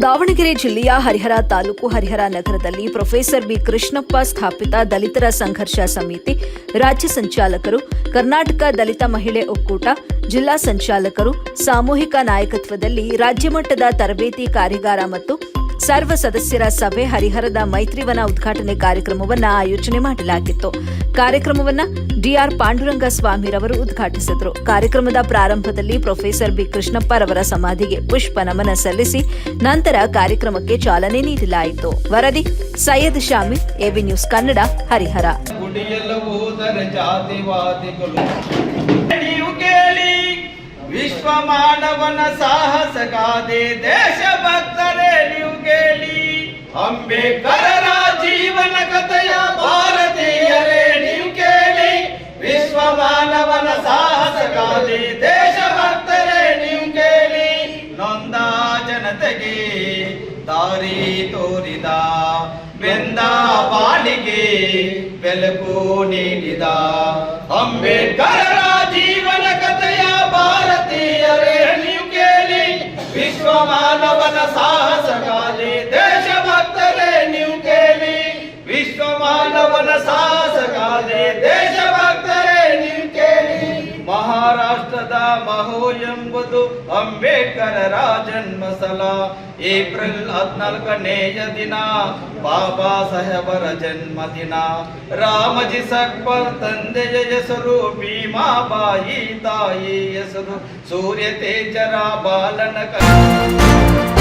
ದಾವಣಗೆರೆ ಜಿಲ್ಲೆಯ ಹರಿಹರ ತಾಲೂಕು ಹರಿಹರ ನಗರದಲ್ಲಿ professor B Krishnappa ಸ್ಥಾಪಿತ ದಲಿತರ ಸಂಘರ್ಷ ಸಮಿತಿ, ರಾಜ್ಯ ಸಂಚಾಲಕರು, ಕರ್ನಾಟಕ ದಲಿತ ಮಹಿಳೆ ಒಕ್ಕೂಟ, ಜಿಲ್ಲಾ ಸಂಚಾಲಕರು, ಸಾಮೂಹಿಕ ನಾಯಕತ್ವದಲ್ಲಿ ರಾಜ್ಯಮಟ್ಟದ ತರಬೇತಿ ಕಾರ್ಯಾಗಾರ ಮತ್ತು ಸರ್ವ ಸದಸ್ಯರ ಸಭೆ ಹರಿಹರದ ಮೈತ್ರಿವನ ಉದ್ಘಾಟನೆ ಕಾರ್ಯಕ್ರಮವನ್ನು ಆಯೋಜನೆ ಮಾಡಲಾಗಿತ್ತು. ಕಾರ್ಯಕ್ರಮವನ್ನು ಡಿಆರ್ ಪಾಂಡುರಂಗ ಸ್ವಾಮಿರವರು ಉದ್ಘಾಟಿಸಿದರು. ಕಾರ್ಯಕ್ರಮದ ಪ್ರಾರಂಭದಲ್ಲಿ ಪ್ರೊಫೆಸರ್ ಬಿ. ಕೃಷ್ಣಪ್ಪರವರ ಸಮಾಧಿಗೆ ಪುಷ್ಪ ನಮನ ಸಲ್ಲಿಸಿ ನಂತರ ಕಾರ್ಯಕ್ರಮಕ್ಕೆ ಚಾಲನೆ ನೀಡಲಾಯಿತು. ವರದಿ ಸೈಯದ್ ಶಾಮಿ ಎಬಿ ನ್ಯೂಸ್ ಕನ್ನಡ, ಹರಿಹರ. ವಿಶ್ವ ಮಾನವನ ಸಾಹಸ ಗಾದೆ ದೇಶಭಕ್ತರೇ ಅಂಬೇಡ್ಕರರ ಜೀವನ ಕಥೆಯ ಭಾರತೀಯರೇ, ನೀವು ಕೇಳಿ. ವಿಶ್ವ ಮಾನವನ ಸಾಹಸ ಗಾದೆ, ದೇಶಭಕ್ತರೇ, ನೀವು ಕೇಳಿ. ನೊಂದ ಜನತೆಗೆ ದಾರಿ ತೋರಿದ, ಬೆಂದ ಬಾಳಿಗೆ ಬೆಳಕು ನೀಡಿದ. ಅಂಬೇಡ್ಕರರ ಜೀವನ ಕಥೆಯ ಭಾರತೀಯರೇ, ನೀವು ಕೇಳಿ. ವಿಶ್ವ ಮಾನವನ ಸಾಹಸ ಗಾದೆ, ದೇಶಭಕ್ತರೇ ಮಾನವನ ಸಾಹಸ ಗಾದೆ ದೇಶಭಕ್ತರೇ ನೀವು ಕೇಳಿ ಮಹಾರಾಷ್ಟ್ರದ ಮಹೋ ಎಂಬುದು ಅಂಬೇಡ್ಕರರ ಜನ್ಮ ಸ್ಥಳ ಏಪ್ರಿಲ್ ಹದಿನಾಲ್ಕನೆಯ ದಿನ ಬಾಬಾ ಸಾಹೇಬರ ಜನ್ಮದಿನ ರಾಮಜಿ ಸಕ್ಪರ್ ತಂದೆಯ ಹೆಸರು ಭೀಮಾಬಾಯಿ ತಾಯಿ ಹೆಸರು ಸೂರ್ಯ ತೇಜರ ಬಾಲನ ಕ